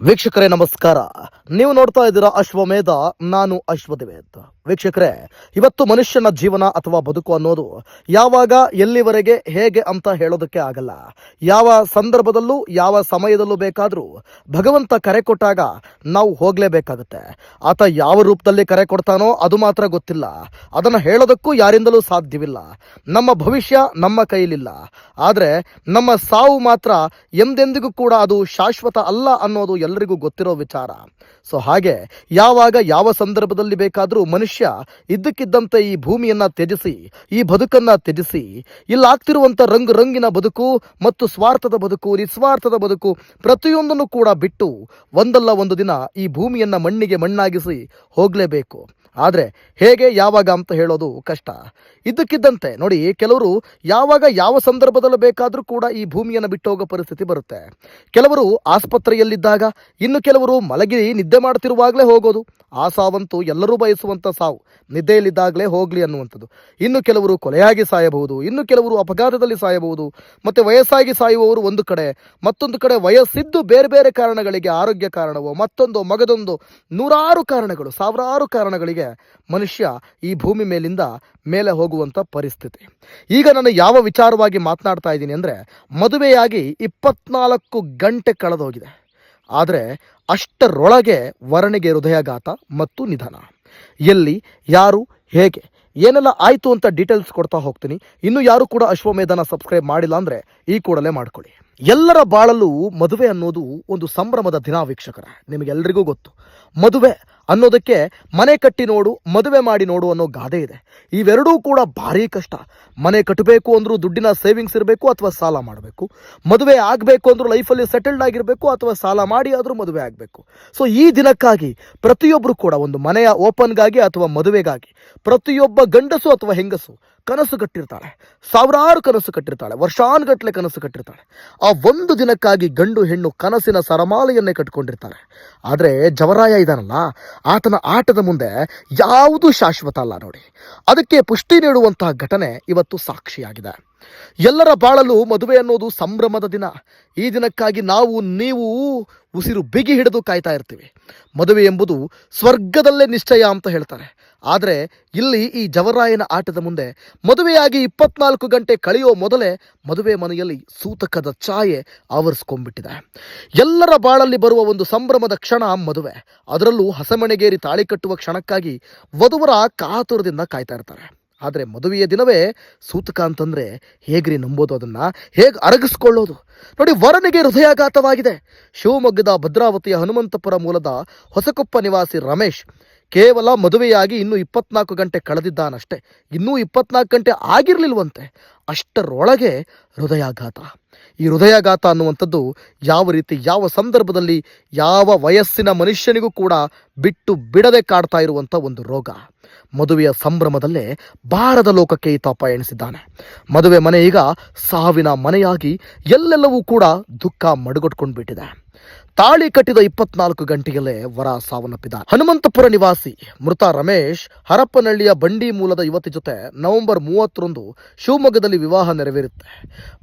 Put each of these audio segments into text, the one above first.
ವೀಕ್ಷಕರೇ, ನಮಸ್ಕಾರ. ನೀವು ನೋಡ್ತಾ ಇದ್ದೀರಾ ಅಶ್ವಮೇಧ, ನಾನು ಅಶ್ವದಿವೇತ್. ವೀಕ್ಷಕರೇ, ಇವತ್ತು ಮನುಷ್ಯನ ಜೀವನ ಅಥವಾ ಬದುಕು ಅನ್ನೋದು ಯಾವಾಗ, ಎಲ್ಲಿವರೆಗೆ, ಹೇಗೆ ಅಂತ ಹೇಳೋದಕ್ಕೆ ಆಗಲ್ಲ. ಯಾವ ಸಂದರ್ಭದಲ್ಲೂ, ಯಾವ ಸಮಯದಲ್ಲೂ ಬೇಕಾದರೂ ಭಗವಂತ ಕರೆ ಕೊಟ್ಟಾಗ ನಾವು ಹೋಗಲೇಬೇಕಾಗುತ್ತೆ. ಆತ ಯಾವ ರೂಪದಲ್ಲಿ ಕರೆ ಕೊಡ್ತಾನೋ ಅದು ಮಾತ್ರ ಗೊತ್ತಿಲ್ಲ. ಅದನ್ನು ಹೇಳೋದಕ್ಕೂ ಯಾರಿಂದಲೂ ಸಾಧ್ಯವಿಲ್ಲ. ನಮ್ಮ ಭವಿಷ್ಯ ನಮ್ಮ ಕೈಲಿಲ್ಲ ಆದರೆ ನಮ್ಮ ಸಾವು ಮಾತ್ರ ಎಂದೆಂದಿಗೂ ಕೂಡ ಅದು ಶಾಶ್ವತ ಅಲ್ಲ ಅನ್ನೋದು ಎಲ್ಲರಿಗೂ ಗೊತ್ತಿರೋ ವಿಚಾರ. ಸೊ ಹಾಗೆ, ಯಾವಾಗ ಯಾವ ಸಂದರ್ಭದಲ್ಲಿ ಬೇಕಾದರೂ ಮನುಷ್ಯ ಇದ್ದಕ್ಕಿದ್ದಂತೆ ಈ ಭೂಮಿಯನ್ನ ತ್ಯಜಿಸಿ, ಈ ಬದುಕನ್ನ ತ್ಯಜಿಸಿ ಇಲ್ಲಾಗ್ತಿರುವಂಥ ರಂಗು ರಂಗಿನ ಬದುಕು ಮತ್ತು ಸ್ವಾರ್ಥದ ಬದುಕು, ನಿಸ್ವಾರ್ಥದ ಬದುಕು ಪ್ರತಿಯೊಂದನ್ನು ಕೂಡ ಬಿಟ್ಟು ಒಂದಲ್ಲ ಒಂದು ದಿನ ಈ ಭೂಮಿಯನ್ನ ಮಣ್ಣಿಗೆ ಮಣ್ಣಾಗಿಸಿ ಹೋಗಲೇಬೇಕು. ಆದರೆ ಹೇಗೆ ಯಾವಾಗ ಅಂತ ಹೇಳೋದು ಕಷ್ಟ. ಇದ್ದಕ್ಕಿದ್ದಂತೆ ನೋಡಿ ಕೆಲವರು ಯಾವಾಗ ಯಾವ ಸಂದರ್ಭದಲ್ಲೂ ಬೇಕಾದರೂ ಕೂಡ ಈ ಭೂಮಿಯನ್ನು ಬಿಟ್ಟು ಹೋಗೋ ಪರಿಸ್ಥಿತಿ ಬರುತ್ತೆ. ಕೆಲವರು ಆಸ್ಪತ್ರೆಯಲ್ಲಿದ್ದಾಗ ಇನ್ನು ಕೆಲವರು ಮಲಗಿ ನಿದ್ದೆ ಮಾಡ್ತಿರುವಾಗಲೇ ಹೋಗೋದು. ಆ ಸಾವಂತೂ ಎಲ್ಲರೂ ಬಯಸುವಂಥ ಸಾವು. ನಿದ್ದೆಯಲ್ಲಿದ್ದಾಗಲೇ ಹೋಗಲಿ ಅನ್ನುವಂಥದ್ದು. ಇನ್ನು ಕೆಲವರು ಕೊಲೆಯಾಗಿ ಸಾಯಬಹುದು. ಇನ್ನು ಕೆಲವರು ಅಪಘಾತದಲ್ಲಿ ಸಾಯಬಹುದು. ಮತ್ತು ವಯಸ್ಸಾಗಿ ಸಾಯುವವರು ಒಂದು ಕಡೆ, ಮತ್ತೊಂದು ಕಡೆ ವಯಸ್ಸಿದ್ದು ಬೇರೆ ಬೇರೆ ಕಾರಣಗಳಿಗೆ ಆರೋಗ್ಯ ಕಾರಣವೋ, ಮತ್ತೊಂದು, ಮಗದೊಂದು ನೂರಾರು ಕಾರಣಗಳು, ಸಾವಿರಾರು ಕಾರಣಗಳಿಗೆ ಮನುಷ್ಯ ಈ ಭೂಮಿ ಮೇಲಿಂದ ಮೇಲೆ ಹೋಗುವಂಥ ಪರಿಸ್ಥಿತಿ. ಈಗ ನಾನು ಯಾವ ವಿಚಾರವಾಗಿ ಮಾತನಾಡ್ತಾ ಇದ್ದೀನಿ ಅಂದರೆ, ಮದುವೆಯಾಗಿ ಇಪ್ಪತ್ನಾಲ್ಕು ಗಂಟೆ ಕಳೆದೋಗಿದೆ. ಆದರೆ ಅಷ್ಟರೊಳಗೆ ವರ್ಣಿಗೆ ಹೃದಯಾಘಾತ ಮತ್ತು ನಿಧನ. ಎಲ್ಲಿ, ಯಾರು, ಹೇಗೆ, ಏನೆಲ್ಲ ಆಯಿತು ಅಂತ ಡೀಟೇಲ್ಸ್ ಕೊಡ್ತಾ ಹೋಗ್ತೀನಿ. ಇನ್ನು ಯಾರು ಕೂಡ ಅಶ್ವಮೇಧನ ಸಬ್ಸ್ಕ್ರೈಬ್ ಮಾಡಿಲ್ಲ ಅಂದರೆ ಈ ಕೂಡಲೇ ಮಾಡ್ಕೊಳ್ಳಿ. ಎಲ್ಲರ ಬಾಳಲ್ಲೂ ಮದುವೆ ಅನ್ನೋದು ಒಂದು ಸಂಭ್ರಮದ ದಿನ ವೀಕ್ಷಕರ ನಿಮಗೆಲ್ಲರಿಗೂ ಗೊತ್ತು. ಮದುವೆ ಅನ್ನೋದಕ್ಕೆ ಮನೆ ಕಟ್ಟಿ ನೋಡು, ಮದುವೆ ಮಾಡಿ ನೋಡು ಅನ್ನೋ ಗಾದೆ ಇದೆ. ಇವೆರಡೂ ಕೂಡ ಭಾರಿ ಕಷ್ಟ. ಮನೆ ಕಟ್ಟಬೇಕು ಅಂದರೂ ದುಡ್ಡಿನ ಸೇವಿಂಗ್ಸ್ ಇರಬೇಕು ಅಥವಾ ಸಾಲ ಮಾಡಬೇಕು. ಮದುವೆ ಆಗಬೇಕು ಅಂದರೂ ಲೈಫಲ್ಲಿ ಸೆಟಲ್ಡ್ ಆಗಿರಬೇಕು ಅಥವಾ ಸಾಲ ಮಾಡಿ ಆದರೂ ಮದುವೆ ಆಗಬೇಕು. ಸೊ ಈ ದಿನಕ್ಕಾಗಿ ಪ್ರತಿಯೊಬ್ಬರು ಕೂಡ ಒಂದು ಮನೆಯ ಓಪನ್ಗಾಗಿ ಅಥವಾ ಮದುವೆಗಾಗಿ ಪ್ರತಿಯೊಬ್ಬ ಗಂಡಸು ಅಥವಾ ಹೆಂಗಸು ಕನಸು ಕಟ್ಟಿರ್ತಾಳೆ. ಸಾವಿರಾರು ಕನಸು ಕಟ್ಟಿರ್ತಾಳೆ. ವರ್ಷಾನುಗಟ್ಟಲೆ ಕನಸು ಕಟ್ಟಿರ್ತಾಳೆ. ಆ ಒಂದು ದಿನಕ್ಕಾಗಿ ಗಂಡು ಹೆಣ್ಣು ಕನಸಿನ ಸರಮಾಲೆಯನ್ನೇ ಕಟ್ಕೊಂಡಿರ್ತಾರೆ. ಆದರೆ ಜವರಾಯ ಇದಾನಲ್ಲ, ಆತನ ಆಟದ ಮುಂದೆ ಯಾವುದೂ ಶಾಶ್ವತ ಅಲ್ಲ ನೋಡಿ. ಅದಕ್ಕೆ ಪುಷ್ಟಿ ನೀಡುವಂತಹ ಘಟನೆ ಇವತ್ತು ಸಾಕ್ಷಿಯಾಗಿದೆ. ಎಲ್ಲರ ಬಾಳಲು ಮದುವೆ ಅನ್ನೋದು ಸಂಭ್ರಮದ ದಿನ. ಈ ದಿನಕ್ಕಾಗಿ ನಾವು, ನೀವು ಉಸಿರು ಬಿಗಿ ಹಿಡಿದು ಕಾಯ್ತಾ ಇರ್ತೀವಿ. ಮದುವೆ ಎಂಬುದು ಸ್ವರ್ಗದಲ್ಲೇ ನಿಶ್ಚಯ ಅಂತ ಹೇಳ್ತಾರೆ. ಆದರೆ ಇಲ್ಲಿ ಈ ಜವರಾಯನ ಆಟದ ಮುಂದೆ ಮದುವೆಯಾಗಿ ಇಪ್ಪತ್ನಾಲ್ಕು ಗಂಟೆ ಕಳೆಯೋ ಮೊದಲೇ ಮದುವೆ ಮನೆಯಲ್ಲಿ ಸೂತಕದ ಛಾಯೆ ಆವರಿಸ್ಕೊಂಡ್ಬಿಟ್ಟಿದೆ. ಎಲ್ಲರ ಬಾಳಲ್ಲಿ ಬರುವ ಒಂದು ಸಂಭ್ರಮದ ಕ್ಷಣ ಮದುವೆ. ಅದರಲ್ಲೂ ಹಸಮಣೆಗೇರಿ ತಾಳಿ ಕಟ್ಟುವ ಕ್ಷಣಕ್ಕಾಗಿ ವಧುವರ ಕಾತುರದಿಂದ ಕಾಯ್ತಾ ಇರ್ತಾರೆ. ಆದರೆ ಮದುವೆಯ ದಿನವೇ ಸೂತಕ ಅಂತಂದರೆ ಹೇಗ್ರಿ ನಂಬೋದು ಅದನ್ನು? ಹೇಗೆ ಅರಗಿಸ್ಕೊಳ್ಳೋದು? ನೋಡಿ, ವರನಿಗೆ ಹೃದಯಾಘಾತವಾಗಿದೆ. ಶಿವಮೊಗ್ಗದ ಭದ್ರಾವತಿಯ ಹನುಮಂತಪುರ ಮೂಲದ ಹೊಸಕೊಪ್ಪ ನಿವಾಸಿ ರಮೇಶ್ ಕೇವಲ ಮದುವೆಯಾಗಿ ಇನ್ನೂ ಇಪ್ಪತ್ನಾಲ್ಕು ಗಂಟೆ ಕಳೆದಿದ್ದಾನಷ್ಟೇ. ಇನ್ನೂ ಇಪ್ಪತ್ನಾಲ್ಕು ಗಂಟೆ ಆಗಿರಲಿಲ್ವಂತೆ. ಅಷ್ಟರೊಳಗೆ ಹೃದಯಾಘಾತ. ಈ ಹೃದಯಾಘಾತ ಅನ್ನುವಂಥದ್ದು ಯಾವ ರೀತಿ, ಯಾವ ಸಂದರ್ಭದಲ್ಲಿ, ಯಾವ ವಯಸ್ಸಿನ ಮನುಷ್ಯನಿಗೂ ಕೂಡ ಬಿಟ್ಟು ಬಿಡದೆ ಕಾಡ್ತಾ ಇರುವಂಥ ಒಂದು ರೋಗ. ಮದುವೆಯ ಸಂಭ್ರಮದಲ್ಲೇ ಬಾರದ ಲೋಕಕ್ಕೆ ಈತ ಪಯಣಿಸಿದ್ದಾನೆ ಮದುವೆ ಮನೆ ಈಗ ಸಾವಿನ ಮನೆಯಾಗಿ ಎಲ್ಲೆಲ್ಲವೂ ಕೂಡ ದುಃಖ ಮಡುಗಟ್ಕೊಂಡು ಬಿಟ್ಟಿದೆ ತಾಳಿ ಕಟ್ಟಿದ ಇಪ್ಪತ್ನಾಲ್ಕು ಗಂಟೆಯಲ್ಲೇ ವರ ಸಾವನ್ನಪ್ಪಿದ ಹನುಮಂತಪುರ ನಿವಾಸಿ ಮೃತ ರಮೇಶ್ ಹರಪ್ಪನಹಳ್ಳಿಯ ಬಂಡಿ ಮೂಲದ ಯುವತಿ ಜೊತೆ ನವೆಂಬರ್ ಮೂವತ್ತರಂದು ಶಿವಮೊಗ್ಗದಲ್ಲಿ ವಿವಾಹ ನೆರವೇರುತ್ತೆ.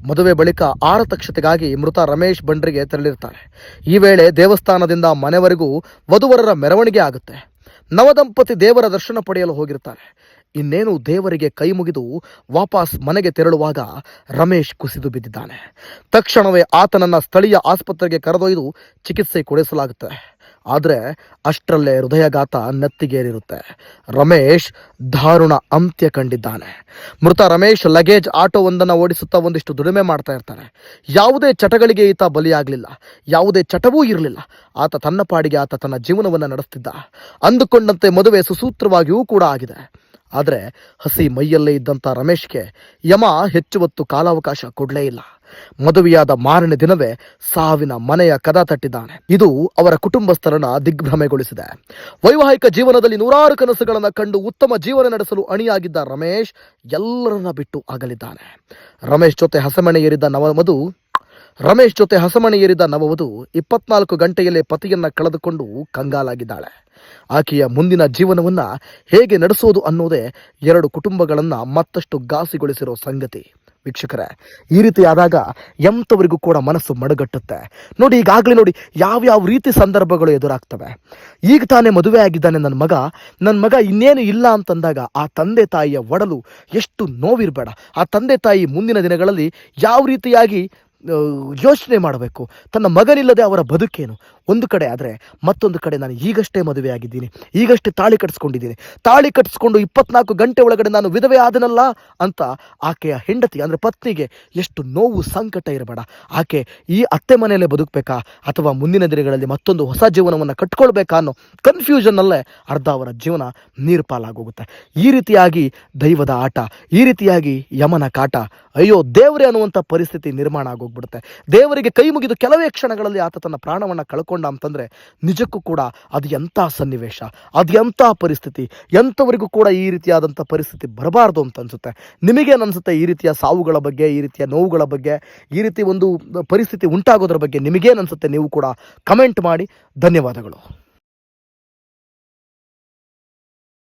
ಮದುವೆ ಬಳಿಕ ಆರತಕ್ಷತೆಗಾಗಿ ಮೃತ ರಮೇಶ್ ಬಂಡ್ರಿಗೆ ತೆರಳಿರ್ತಾರೆ. ಈ ವೇಳೆ ದೇವಸ್ಥಾನದಿಂದ ಮನೆವರೆಗೂ ವಧುವರರ ಮೆರವಣಿಗೆ ಆಗುತ್ತೆ. ನವದಂಪತಿ ದೇವರ ದರ್ಶನ ಪಡೆಯಲು ಹೋಗಿರ್ತಾರೆ. ಇನ್ನೇನು ದೇವರಿಗೆ ಕೈ ಮುಗಿದು ವಾಪಸ್ ಮನೆಗೆ ತೆರಳುವಾಗ ರಮೇಶ್ ಕುಸಿದು ಬಿದ್ದಿದ್ದಾನೆ. ತಕ್ಷಣವೇ ಆತನನ್ನ ಸ್ಥಳೀಯ ಆಸ್ಪತ್ರೆಗೆ ಕರೆದೊಯ್ದು ಚಿಕಿತ್ಸೆ ಕೊಡಿಸಲಾಗುತ್ತೆ. ಆದರೆ ಅಷ್ಟರಲ್ಲೇ ಹೃದಯಘಾತ ನೆತ್ತಿಗೇರಿರುತ್ತೆ. ರಮೇಶ್ ದಾರುಣ ಅಂತ್ಯ ಕಂಡಿದ್ದಾನೆ. ಮೃತ ರಮೇಶ್ ಲಗೇಜ್ ಆಟೋವೊಂದನ್ನು ಓಡಿಸುತ್ತಾ ಒಂದಿಷ್ಟು ದುಡಿಮೆ ಮಾಡ್ತಾ ಇರ್ತಾನೆ. ಯಾವುದೇ ಚಟಗಳಿಗೆ ಈತ ಬಲಿಯಾಗಲಿಲ್ಲ. ಯಾವುದೇ ಚಟವೂ ಇರಲಿಲ್ಲ. ಆತ ತನ್ನ ಪಾಡಿಗೆ ಆತ ತನ್ನ ಜೀವನವನ್ನು ನಡೆಸ್ತಿದ್ದ. ಅಂದುಕೊಂಡಂತೆ ಮದುವೆ ಸುಸೂತ್ರವಾಗಿಯೂ ಕೂಡ ಆಗಿದೆ. ಆದರೆ ಹಸಿ ಮೈಯಲ್ಲೇ ಇದ್ದಂಥ ರಮೇಶ್ಗೆ ಯಮ ಹೆಚ್ಚು ಹೊತ್ತು ಕಾಲಾವಕಾಶ ಕೊಡಲೇ ಇಲ್ಲ. ಮದುವೆಯಾದ ಮಾರನೇ ದಿನವೇ ಸಾವಿನ ಮನೆಯ ಕದ ತಟ್ಟಿದ್ದಾನೆ. ಇದು ಅವರ ಕುಟುಂಬಸ್ಥರನ್ನ ದಿಗ್ಭ್ರಮೆಗೊಳಿಸಿದೆ. ವೈವಾಹಿಕ ಜೀವನದಲ್ಲಿ ನೂರಾರು ಕನಸುಗಳನ್ನು ಕಂಡು ಉತ್ತಮ ಜೀವನ ನಡೆಸಲು ಅಣಿಯಾಗಿದ್ದ ರಮೇಶ್ ಎಲ್ಲರನ್ನ ಬಿಟ್ಟು ಆಗಲಿದ್ದಾನೆ ರಮೇಶ್ ಜೊತೆ ಹಸಮಣೆ ಏರಿದ್ದ ನವಮದು, ರಮೇಶ್ ಜೊತೆ ಹಸಮಣೆ ಏರಿದ ನವವಧು ಇಪ್ಪತ್ನಾಲ್ಕು ಗಂಟೆಯಲ್ಲೇ ಪತಿಯನ್ನ ಕಳೆದುಕೊಂಡು ಕಂಗಾಲಾಗಿದ್ದಾಳೆ. ಆಕೆಯ ಮುಂದಿನ ಜೀವನವನ್ನ ಹೇಗೆ ನಡೆಸೋದು ಅನ್ನೋದೇ ಎರಡು ಕುಟುಂಬಗಳನ್ನ ಮತ್ತಷ್ಟು ಘಾಸಿಗೊಳಿಸಿರೋ ಸಂಗತಿ. ವೀಕ್ಷಕರೇ, ಈ ರೀತಿ ಆದಾಗ ಎಂಥವರಿಗೂ ಕೂಡ ಮನಸ್ಸು ಮಡಗಟ್ಟುತ್ತೆ. ನೋಡಿ, ಈಗಾಗಲೇ ನೋಡಿ, ಯಾವ್ಯಾವ ರೀತಿ ಸಂದರ್ಭಗಳು ಎದುರಾಗ್ತವೆ. ಈಗ ತಾನೇ ಮದುವೆ ಆಗಿದ್ದಾನೆ ನನ್ನ ಮಗ. ನನ್ನ ಮಗ ಇನ್ನೇನು ಇಲ್ಲ ಅಂತಂದಾಗ ಆ ತಂದೆ ತಾಯಿಯ ಒಡಲು ಎಷ್ಟು ನೋವಿರಬೇಡ. ಆ ತಂದೆ ತಾಯಿ ಮುಂದಿನ ದಿನಗಳಲ್ಲಿ ಯಾವ ರೀತಿಯಾಗಿ ಯೋಚನೆ ಮಾಡಬೇಕು? ತನ್ನ ಮಗನಿಲ್ಲದೆ ಅವರ ಬದುಕೇನು? ಒಂದು ಕಡೆ ಆದರೆ ಮತ್ತೊಂದು ಕಡೆ ನಾನು ಈಗಷ್ಟೇ ಮದುವೆ ಆಗಿದ್ದೀನಿ ಈಗಷ್ಟೇ ತಾಳಿ ಕಟ್ಸ್ಕೊಂಡಿದ್ದೀನಿ. ತಾಳಿ ಕಟ್ಟಿಸ್ಕೊಂಡು ಇಪ್ಪತ್ನಾಲ್ಕು ಗಂಟೆ ಒಳಗಡೆ ನಾನು ವಿಧವೆ ಆದನಲ್ಲ ಅಂತ ಆಕೆಯ ಹೆಂಡತಿ ಅಂದರೆ ಪತ್ನಿಗೆ ಎಷ್ಟು ನೋವು ಸಂಕಟ ಇರಬೇಡ. ಆಕೆ ಈ ಅತ್ತೆ ಮನೆಯಲ್ಲೇ ಬದುಕಬೇಕಾ? ಅಥವಾ ಮುಂದಿನ ದಿನಗಳಲ್ಲಿ ಮತ್ತೊಂದು ಹೊಸ ಜೀವನವನ್ನು ಕಟ್ಕೊಳ್ಬೇಕಾ ಅನ್ನೋ ಕನ್ಫ್ಯೂಷನ್ನಲ್ಲೇ ಅರ್ಧ ಅವರ ಜೀವನ ನೀರು ಪಾಲಾಗೋಗುತ್ತೆ ಈ ರೀತಿಯಾಗಿ ದೈವದ ಆಟ, ಈ ರೀತಿಯಾಗಿ ಯಮನ ಕಾಟ, ಅಯ್ಯೋ ದೇವರೇ ಅನ್ನುವಂಥ ಪರಿಸ್ಥಿತಿ ನಿರ್ಮಾಣ ಆಗೋಗ್ಬಿಡುತ್ತೆ. ದೇವರಿಗೆ ಕೈ ಮುಗಿದು ಕೆಲವೇ ಕ್ಷಣಗಳಲ್ಲಿ ಆತ ತನ್ನ ಪ್ರಾಣವನ್ನು ಕಳ್ಕೊಂಡ ಅಂತಂದರೆ ನಿಜಕ್ಕೂ ಕೂಡ ಅದು ಎಂಥ ಸನ್ನಿವೇಶ, ಅದು ಎಂಥ ಪರಿಸ್ಥಿತಿ, ಎಂಥವರಿಗೂ ಕೂಡ ಈ ರೀತಿಯಾದಂಥ ಪರಿಸ್ಥಿತಿ ಬರಬಾರ್ದು ಅಂತ ಅನಿಸುತ್ತೆ. ನಿಮಗೇನು ಅನಿಸುತ್ತೆ ಈ ರೀತಿಯ ಸಾವುಗಳ ಬಗ್ಗೆ, ಈ ರೀತಿಯ ನೋವುಗಳ ಬಗ್ಗೆ, ಈ ರೀತಿ ಒಂದು ಪರಿಸ್ಥಿತಿ ಉಂಟಾಗೋದ್ರ ಬಗ್ಗೆ ನಿಮಗೇನು ಅನಿಸುತ್ತೆ ನೀವು ಕೂಡ ಕಮೆಂಟ್ ಮಾಡಿ. ಧನ್ಯವಾದಗಳು.